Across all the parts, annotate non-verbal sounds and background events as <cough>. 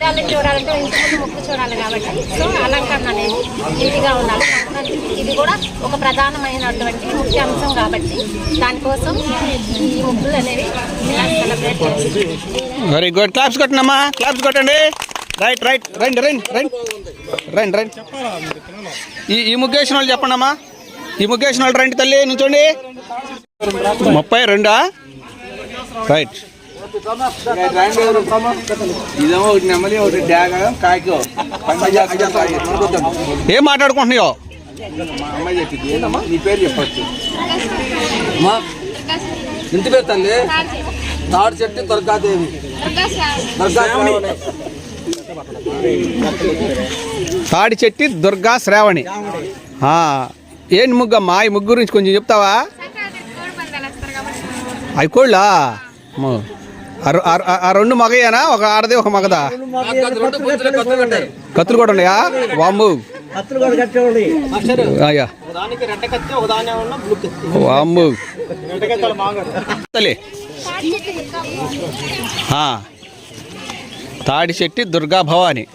దాన్ని చూడాలంటే ఇంటి ముందు ముక్కు చూడాలి కాబట్టి. సో అలంకరణ అనేది నీట్గా ఉండాలి. ఇది కూడా ఒక ప్రధానమైనటువంటి ముఖ్య అంశం కాబట్టి దానికోసం ఈ ముగ్గులు అనేవి సెలబ్రేట్ వెరీ గుడ్ క్లాప్స్ కొట్టండమ్మా క్లాప్స్ కొట్టండి. రైట్ రైట్ రండి రండి రండి. రండి రండి. ఈ ఈ ముగ్గేసిన వాళ్ళు చెప్పండి అమ్మా ఈ ముగ్గేసిన వాళ్ళు రండి తల్లి నుంచోండి. ముప్పై రెండా? రైట్ ఇదేమో ఒకటి నెమ్మలి ఒకటి ఏం మాట్లాడుకుంటున్నాయో మా అమ్మాయి చెప్పింది నీ పేరు చెప్పచ్చు అమ్మా ఇంటి పేరు తల్లి? తాడు చెట్టు దుర్గాదేవి. దుర్గా శ్రావణి. తాడి చెట్టి దుర్గా శ్రావణి. ఆ, ఏంటి ముగ్గమ్మా ఈ ముగ్గు గురించి కొంచెం చెప్తావా? అవి కోళ్ళా. ఆ రెండు మగయేనా ఒక ఆడది ఒక మగదా. కత్తులు కూడా ఉన్నాయా వామ్ము. అయ్యా. వామ్ము. తల్లి. ఆ. తాడి చెట్టి దుర్గా భవాని.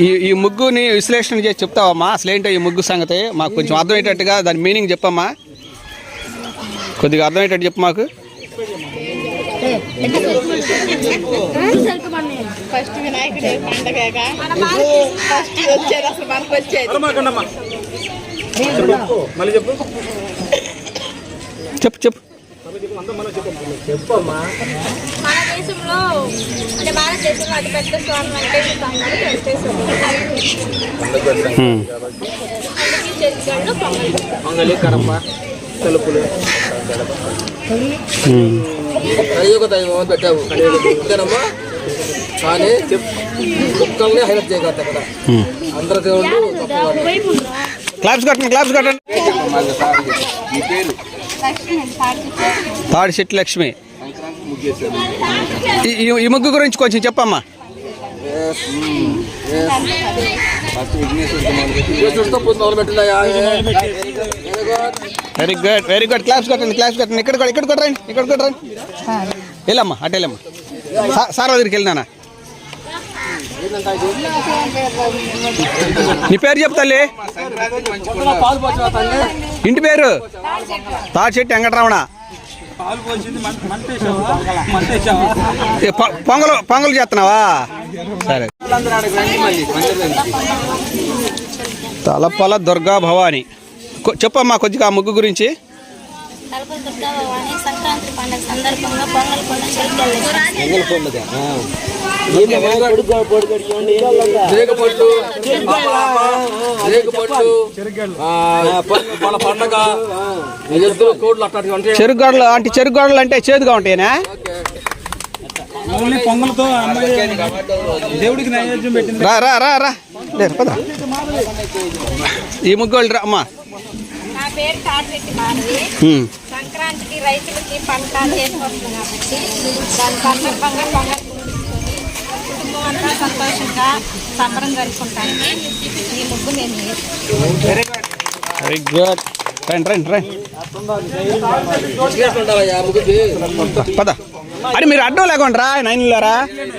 ఈ ఈ ముగ్గుని విశ్లేషణ చేసి చెప్తావమ్మా. అసలు ఏంటో ఈ ముగ్గు సంగతి? మాకు కొంచెం అర్థమయ్యేటట్టుగా దాని మీనింగ్ చెప్పమ్మా. కొద్దిగా అర్థమయ్యేటట్టు చెప్పు మాకు. ఫస్ట్ వినాయకుడే పండగగా. ఫస్ట్ వచ్చేది అసలు మనకు వచ్చేది. చెప్పు. చెప్పు. మన దేశంలో అంటే భారతదేశంలో అతిపెద్ద స్వామి వెంకటేశ్వర స్వామి పొంగల్. కడప తెలుపులు. కలియుగ దైవం అని పెట్టావు. అంతేనమ్మా కానీ ఒక్కళ్ళనే హైలైట్ చేయగలరు అక్కడ. అందరు దేవుళ్ళు. క్లాప్స్ కట్టండి క్లాప్స్ కట్టండి. నీ పేరు తాడి చెట్టు లక్ష్మి. ఈ ముగ్గు గురించి కొంచెం చెప్పమ్మా. Very good very good claps కట్టండి క్లాప్స్ కట్టండి. ఇక్కడ కూడా ఇక్కడ కూడా రండి ఇక్కడ కూడా రండి. వెళ్ళమ్మా అటు వెళ్ళమ్మా. సార్ దగ్గరికి వెళ్ళినానా నీ పేరు చెప్తాలే ఇంటి పేరు? తాడి చెట్టు వెంకటరమణ. పొంగలు పొంగలు చేస్తున్నావా? సరే. తలపల దుర్గా భవాని చెప్పమ్మా కొద్దిగా ఆ ముగ్గు గురించి. తలపతి దుర్గా భవాని సంక్రాంతి పండుగ సందర్భంగా పొంగల్ పండగ చెరుగడలు అంటే చెరుగడలు అంటే చేదుగా ఉంటాయనా? ఓన్లీ పొంగల్తో అమ్మాయి దేవుడికి నైవేద్యం పెట్టింది. రా రా రా రా. ఈ ముగ్గోళ్ళు రా అమ్మా. పేరు. సంక్రాంతికి రైతులకి పంట చేసుకొస్తుంది కాబట్టి దాని సందర్భంగా పొంగల్ కుటుంబం అంతా సంతోషంగా సంబరం జరుపుకుంటానికి ఈ ముగ్గు మేము వేస్తాం. వెరీ గుడ్ రండి రండి రండి. ఉండాలయ్యా ముగ్గుకి పద. అరే మీరు అడ్డం లేకుండా రా నైన్ లేరా?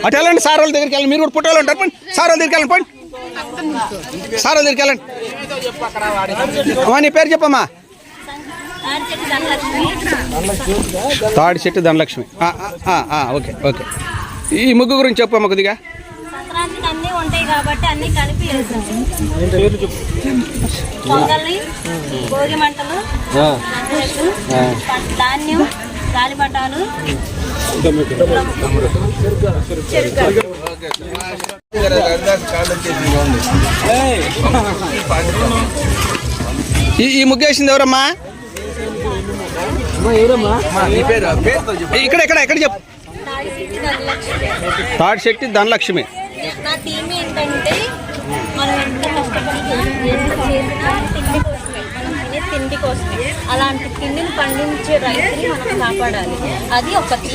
అటు వెళ్ళండి సార్ వాళ్ళ దగ్గరికి వెళ్ళండి. మీరు కూడా పుట్టాలి ఉంటారు పండి. సార్ వాళ్ళ దగ్గరికి వెళ్ళండి పండి. సార్ దగ్గరికి వెళ్ళండి. అమ్మా నీ పేరు చెప్పమ్మా. తాడి చెట్టు ధనలక్ష్మి. ఆ, ఆ, ఆ, ఓకే ఓకే. ఈ ముగ్గు గురించి చెప్పమ్మా కొద్దిగా. సంక్రాంతికి అన్నీ ఉంటాయి కాబట్టి అన్నీ కలిపి వేస్తాం. పొంగల్ని భోగి మంటలు రంగులకు, ప- ధాన్యం గాలిపటాలు ఈ ముగ్గేసింది ఎవరమ్మా? ఇక్కడ ఇక్కడ ఎక్కడ చెప్పు. థర్డ్ ధనలక్ష్మి ధనలక్ష్మి. నా ఏంటంటే మనం ఎంత కష్టపడి చేసిన ఇంటికి తిండి అలాంటి తిండిని పండించే రైతుని మనం కాపాడాలి. అది ఒకటి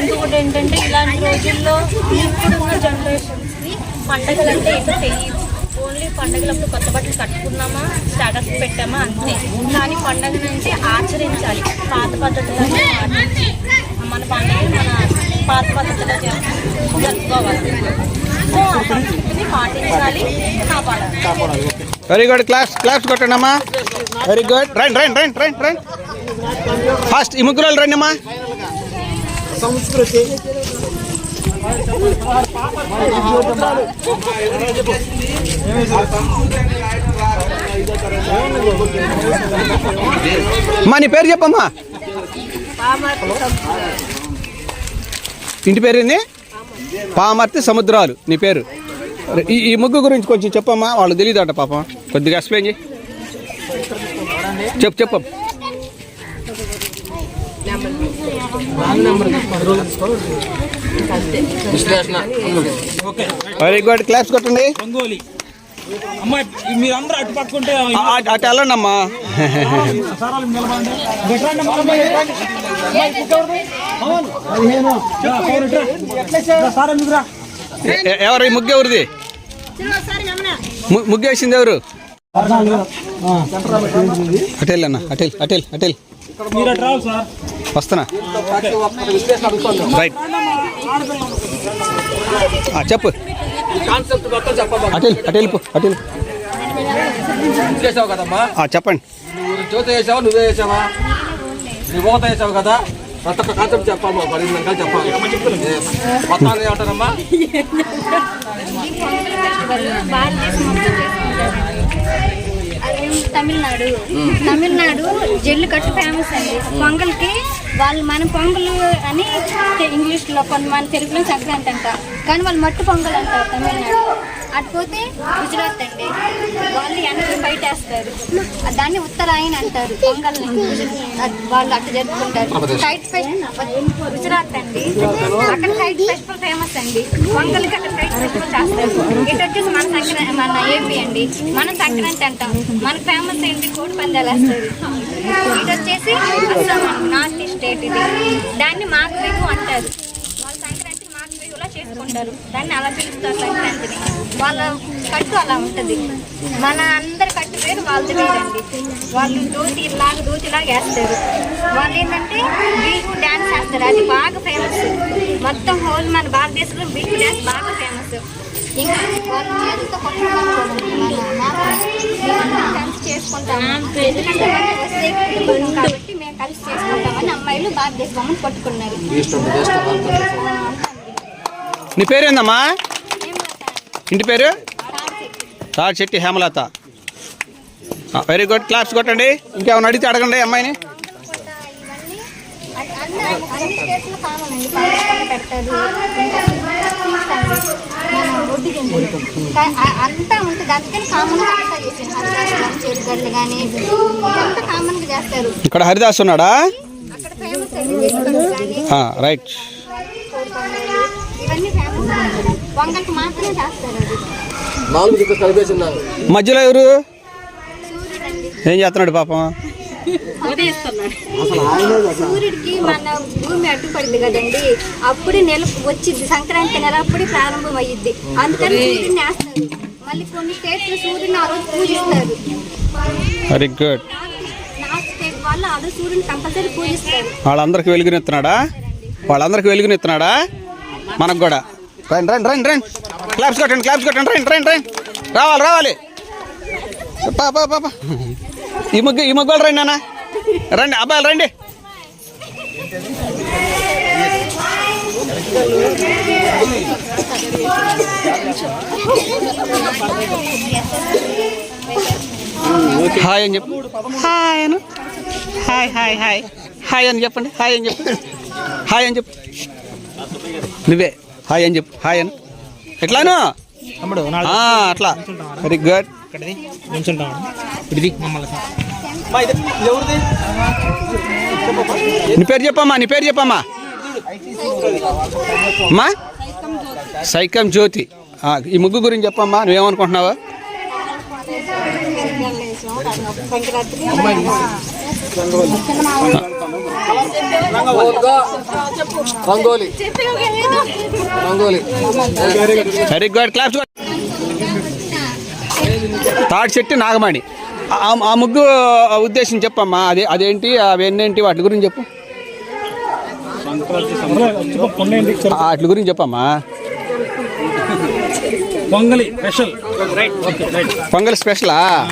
ఇంకొకటి ఏంటంటే ఇలాంటి రోజుల్లో ఇప్పుడున్న జనరేషన్స్కి పండగలు అంటే ఏంటో తెలియదు. ఓన్లీ పండగలప్పుడు కొత్త బట్టలు కట్టుకున్నామా స్టాటస్ పెట్టామా అంతే. కానీ పండగను అంటే ఆచరించాలి. పాత పద్ధతులను ఆచరించి మన పండుగ మన పాత పద్ధతిలో జరుపుకోవాలి. సో ఆ పద్ధతిని పాటించాలి కాపాడాలి. వెరీ గుడ్ క్లాస్ క్లాస్ కొట్టండి అమ్మా. వెరీ గుడ్ రండి రండి రండి రండి రండి ఫస్ట్ ఈ ముగ్గురు రండి అమ్మా అమ్మా నీ పేరు చెప్పమ్మా. ఇంటి పేరు ఏంది? పామర్తి సముద్రాలు. నీ పేరు? ఈ ఈ ముగ్గు గురించి కొంచెం చెప్పమ్మా వాళ్ళు తెలియదట పాపం. కొద్దిగా ఎక్స్ప్లెయిన్ చేయి. చెప్పు చెప్పు. వెరీ గుడ్ క్లాప్స్ కొట్టండి. అటు వెళ్ళండి అమ్మా ఎవరు ముగ్గు ఎవరిది? ము- ముగ్గు వేసింది ఎవరు అటెల్ అన్న అటెల్ అటెల్ అటెల్. వస్తున్నా. రైట్. ఆ, చెప్పు. అటెల్ అటెల్ అటెల్. చేసావు కదమ్మా ఆ, చెప్పండి. నువ్వు జ్యోతి వేసావా నువ్వే వేసావా నువ్వు కదా? ప్రతి ఒక్క కాన్సెప్ట్ చెప్పాలి మొత్తాన్ని ఏమంటారమ్మా? అది తమిళనాడు. తమిళనాడు జల్లికట్టు ఫేమస్ అండి. పొంగల్కి వాళ్ళు మన పొంగల్ అని ఇంగ్లీష్లో కొంతమంది తెలుగులో సంక్రాంతి అంట కానీ వాళ్ళు మట్టు పొంగల్ అంటారు తమిళనాడు అటుపోతే గుజరాత్ అండి. వాళ్ళు ఎండలు బయట వేస్తారు దాన్ని ఉత్తరాయణ అంటారు పొంగల్ని. వాళ్ళు అట్లా జరుపుకుంటారు. కైట్ ఫెస్టివల్ గుజరాత్ అండి. అక్కడ కైట్ ఫెస్టివల్ ఫేమస్ అండి. పొంగల్కి అక్కడ కైట్ ఫెస్టివల్ చేస్తారు. ఇటు వచ్చేసి మన సంక్రాంతి మన ఏపీ అండి. మన సంక్రాంతి అంటాం. మనకు ఫేమస్ ఏంటి? కోడి పందాలు వేస్తారు. ఇటు వచ్చేసి అస్సాం అండి నార్త్ స్టేట్ ఇది. దాన్ని మాకు అంటారు. ఉంటారు దాన్ని అలా పిలుస్తారు సంక్రాంతిని. వాళ్ళ కట్టు అలా ఉంటుంది. మన అందరి కట్టు పేరు వాళ్ళది వేరండి. వాళ్ళు దోతి ఇలాగ దోతిలాగా వేస్తారు. వాళ్ళు ఏంటంటే బిహు డ్యాన్స్ వేస్తారు అది బాగా ఫేమస్ మొత్తం హోల్ మన భారతదేశంలో బిహు డ్యాన్స్ బాగా ఫేమస్ ఇంకా వాళ్ళు చేతితో కలిసి చేసుకుంటాము? ఎందుకంటే వస్తే కుటుంబం కాబట్టి మేము కలిసి చేసుకుంటామని అమ్మాయిలు భారతదేశం పట్టుకున్నారు నీ పేరేందమ్మా ఇంటి పేరు? Tadi Chetti Hemalatha very good claps కొట్టండి. ఇంకేమైనా అడిగితే అడగండి అమ్మాయిని. అంతా ఉంటుంది అందుకని కామన్గా చెరుగడ్డలు కానీ కామన్గా చేస్తారు ఇక్కడ హరిదాస్ ఉన్నాడా. రైట్ ఇవన్నీ ఫేమస్ వంగకి మాత్రమే చేస్తారు అది. నాలుగు దిక్కు కలిపేసిన్నారు మధ్యలో ఎవరు? ఏం చేస్తున్నాడు పాపం? సూర్యుడికి మన భూమి అడ్డుపడింది కదండి. అప్పుడే నెల వచ్చింది సంక్రాంతి నెల అప్పుడే ప్రారంభం అయ్యిద్ది అందుకని సూర్యుడిని వేస్తారు మళ్ళీ కొన్ని స్టేట్లు సూర్యుని ఆ రోజు పూజిస్తారు. వెరీ గుడ్ నార్త్ స్టేట్ వాళ్ళు ఆ రోజు సూర్యుని కంపల్సరీ పూజిస్తారు. వాళ్ళందరికి వెలుగునిస్తున్నాడా? వాళ్ళందరికి వెలుగునిస్తున్నాడా? మనకు కూడా. రండి రండి రండి రండి. క్లాప్స్ కొట్టండి క్లాప్స్ కొట్టండి రండి రండి రండి. రావాలి రావాలి. పా పా పా ఈ ముగ్గు ఈ ముగ్గులు రండి అన్న రండి అబ్బాయిలు రండి. హాయ్ అని చెప్పు. హాయ్ అను. హాయ్ హాయ్ హాయ్ హాయ్ అని చెప్పండి. హాయ్ అని చెప్పండి హాయ్ అని చెప్పు. నువ్వే. హాయ్ అని చెప్పు. హాయ్ అని. ఎట్లాను? అట్లా. వెరీ గుడ్ నీ పేరు చెప్పమ్మా నీ పేరు చెప్పమ్మా. అమ్మా సైకం జ్యోతి. ఆ, ఈ ముగ్గు గురించి చెప్పమ్మా నువ్వేమనుకుంటున్నావు? Rangoli. Rangoli. Very good claps Tati Chettu Nagamani. ఆ- ముగ్గు ఉద్దేశం చెప్పమ్మా. అదే అదేంటి అవన్నీ వాటి గురించి చెప్పు. వాటి గురించి చెప్పమ్మా. Pongali special. Right okay right Pongal స్పెషలా?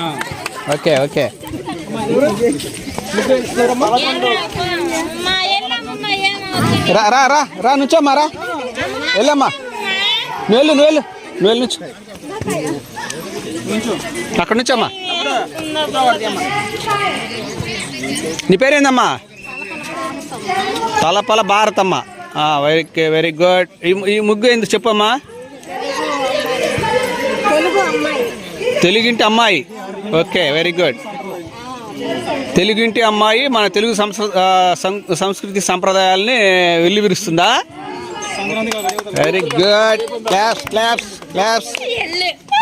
Okay okay. రా రా రా రా నుంచోమ్మా రా. వెళ్ళమ్మా. నువ్వు వెళ్ళు నువ్వు వెళ్ళు నువ్వు నుంచో. అక్కడ నుంచోమ్మా. నీ పేరేందమ్మా? Talapala Bharatamma. Very very good ఈ ముగ్గు ఎందుకు చెప్పమ్మా? తెలుగింటి అమ్మాయి. ఓకే వెరీ గుడ్ తెలుగింటి అమ్మాయి మన తెలుగు సంస్కృ ఆ, సం- సంస్కృతి సంప్రదాయాల్ని వెల్లివిరుస్తుందా? Very good claps claps claps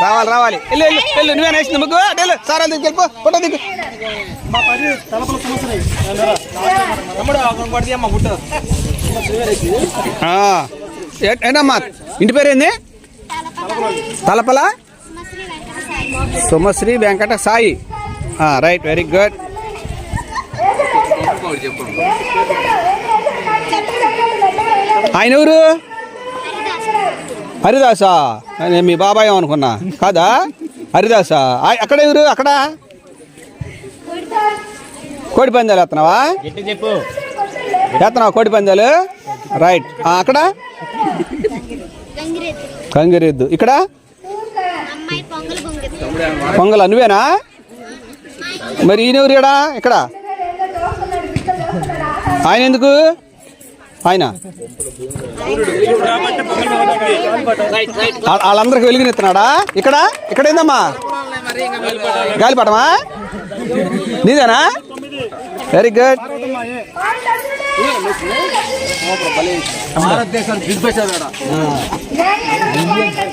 రావాలి రావాలి. వెళ్ళు వెళ్ళు వెళ్ళు. నువ్వే వేసింది ముగ్గు. వెళ్ళు. సారా దిగు వెళ్ళిపో. ఫోటో దిగు. ఏంటమ్మా? ఇంటి పేరేంది Talapala. Sumasri Venkata Sai. Right very good ఆయన ఎవరు హరిదాసా నేను మీ బాబాయ్ అనుకున్నా కాదా హరిదాసా అక్కడ ఎవరు అక్కడ కోడి పందాలు వేస్తున్నావా చెప్పు. వేస్తున్నావా కోడి పందాలు రైట్ ఆ, అక్కడ కంగిరెద్దు ఇక్కడ అమ్మాయి పొంగల్ పొంగల్ పొంగల్. నువ్వేనా? మరి ఈయనెవరు ఇక్కడ ఇక్కడ. ఆయన ఎందుకు? ఆయన. వాళ్ళందరికి వెలుగునిస్తున్నాడా ఇక్కడ? ఇక్కడ ఏందమ్మా? గాలిపటమా? నీదేనా? Very good.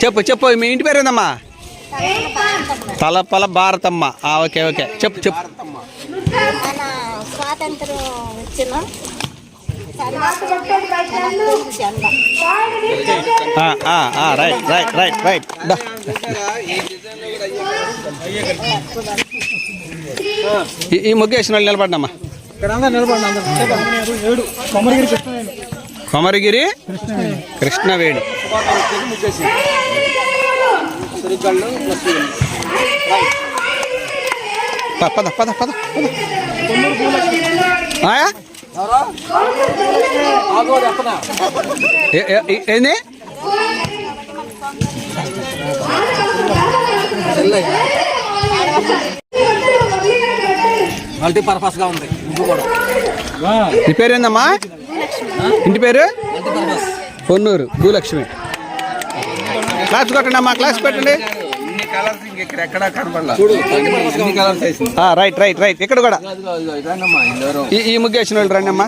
చెప్పు చెప్పు మీ ఇంటి పేరు ఏందమ్మా? తలపల భారతమ్మ. Okay okay. చెప్పు చెప్పు. రైట్ రైట్ రైట్ రైట్ ఈ ముగ్గేసిన వాళ్ళు నిలబడినమ్మా కొమరగిరి కృష్ణవేణి. సురిగళ్ళు ప్లస్ పద పద పద మల్టీపర్పస్గా ఉంది. ఇంటి కూడా. నీ ఇంటి పేరు? పొన్నూరు భూలక్ష్మి క్లాస్ కొట్టండి అమ్మా క్లాస్ పెట్టండి రైట్ రైట్ రైట్ ఇక్కడ కూడా. ఈ ముగ్గేసిన వాళ్ళు రండి అమ్మా.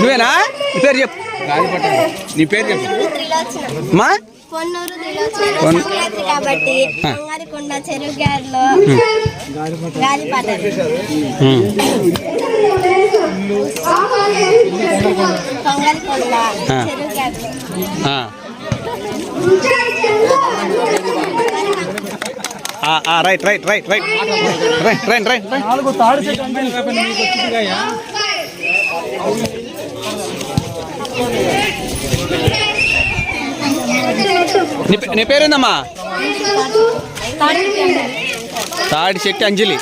నువ్వేనా? నీ పేరు చెప్పు. నీ పేరు చెప్పు. మా? Ponnuru right right right right right right right నాలుగు తాడు నీ పేరేందమ్మా? తాడి శెట్టి అంజలి.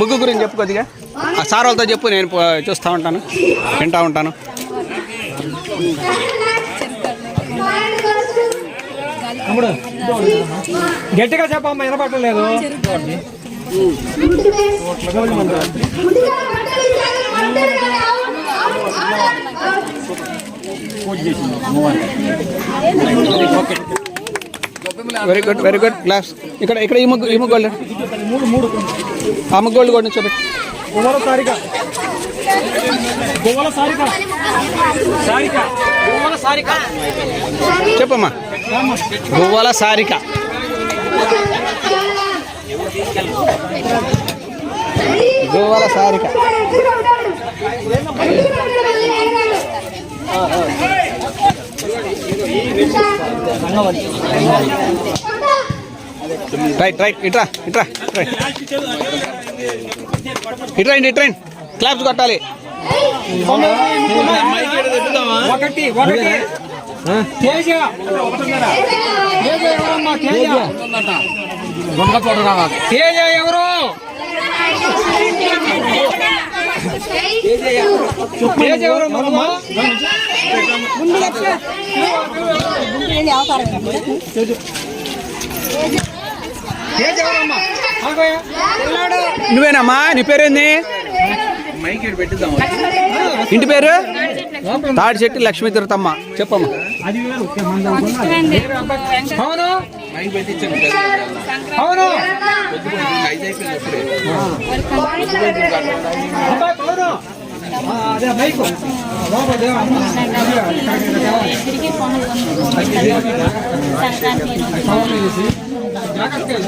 ముగ్గు గురించి చెప్పు కొద్దిగా. ఆ సార్ వాళ్ళతో చెప్పు నేను చూస్తూ ఉంటాను వింటూ ఉంటాను. తమ్ముడు. గట్టిగా చెప్పమ్మా వినపట్టలేదు very good very good claps ఇక్కడ ఇక్కడ ఈ ముగ్గు ఈ ముగ్గు మూడు ఆ ముగ్గు వాళ్ళు కూడా చూపెట్టు గువ్వల సారిక. గువ్వల సారిక. సారిక. గువ్వల సారిక. చెప్పమ్మా. గువ్వల సారిక. గువ్వల సారిక. రైట్ రైట్ ఇట్రా ఇట్రా ఇట్రా. ఇట్రైన్ ఇట్రైన్ క్లాప్స్ కొట్టాలి. ఒకటి తేజ. ఎవరు? తేజ ఎవరు? ముందు అవతారం నువ్వేనమ్మా? నీ పేరేంది? ఇంటి పేరు? తాడి చెట్టు లక్ష్మీ తిరుతమ్మ. చెప్పమ్మా. అవును. అవును. అదే మైకు సంక్రాంతి జాగ్రత్తగా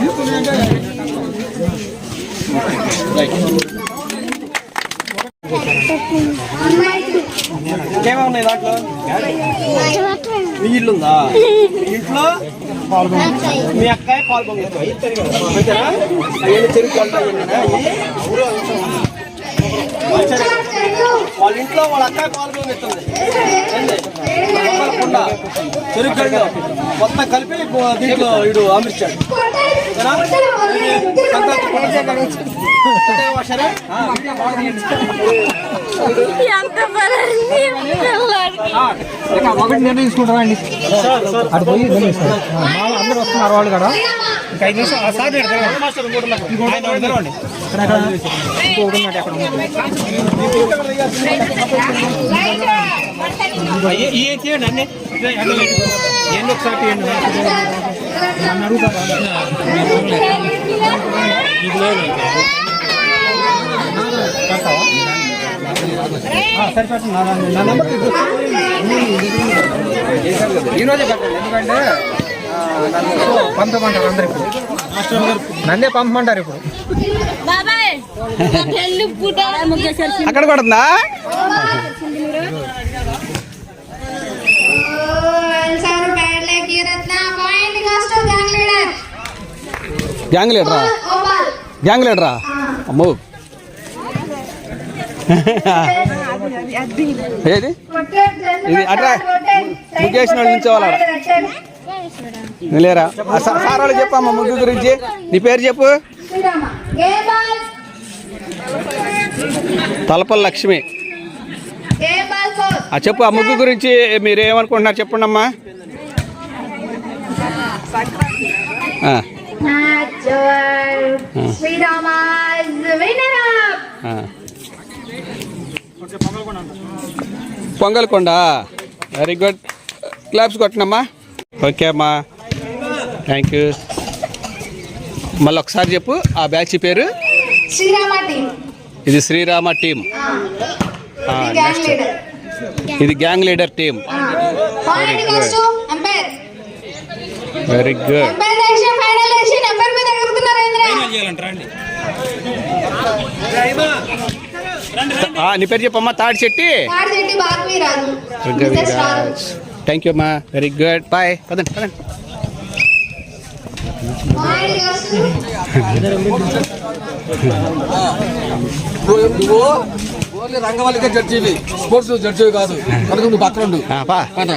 దాంట్లో? మీ ఇల్లుందా? ఇంట్లో? మీ అక్కాయ పాలు పొంగిస్తాయి చెరుకు కొంటాయి వాళ్ళ ఇంట్లో వాళ్ళ కుండ, చెరుకు గడ్డ మొత్తం కలిపి దీంట్లో ఇడు అమర్చాడు ఒకటి నిర్ణయించుకుంటారా అండి అటు పోయి అందరూ వస్తున్నారు వాళ్ళు కూడా ఇంకా ఐదు నిమిషాలు ఆ సార్ దగ్గర చేయండి. అన్నీ? ఎన్ని ఒకసారి చేయండి. నన్ను అడుగుతారా నా నెంబర్. ఈరోజే పెట్టండి. ఎందుకంటే నన్ను పంపమంటారు అందరు ఇప్పుడు మాస్టర్ గారు నన్నే పంపమంటారు ఇప్పుడు. అక్కడ కూడా ఉందా సారు బ్యాడ్ లైక్ ఈ Ratna point cost gang leader? Gang లీడరా? ఓపాల్ గ్యాంగ్ లీడరా అమ్మో. ఏది? ఇది అట్రా ముగ్గేసిన వాళ్ళు నిల్చోవాలా లేరా ఆ సార్ వాళ్ళు చెప్పమ్మా ముగ్గు గురించి. నీ పేరు చెప్పు? శ్రీరామ తలపల్లి లక్ష్మి. ఆ చెప్పు ఆ ముగ్గు గురించి మీరు ఏమనుకుంటున్నారు చెప్పండి అమ్మా. పొంగల్కొండ వెరీ గుడ్. క్లాప్స్ కొట్టనమ్మా ఓకే అమ్మా. థ్యాంక్ యూ మళ్ళీ ఒకసారి చెప్పు ఆ బ్యాచ్ పేరు? శ్రీరామ టీం. ఇది శ్రీరామ టీం. ఆ, గ్యాంగ్ నెక్స్ట్ లీడర్ ఇది gang leader team point cost empire very good అడుగుతున్నారు ఏంద్రా? నీ పేరు చెప్పమ్మా తాడి చెట్టి థ్యాంక్ యూ అమ్మా వెరీ గుడ్ బాయ్ పదండి పదండి నువ్వు రంగవల్లికే జడ్జివి స్పోర్ట్స్ జడ్జివి కాదు. <laughs> కనుక నువ్వు పక్కన.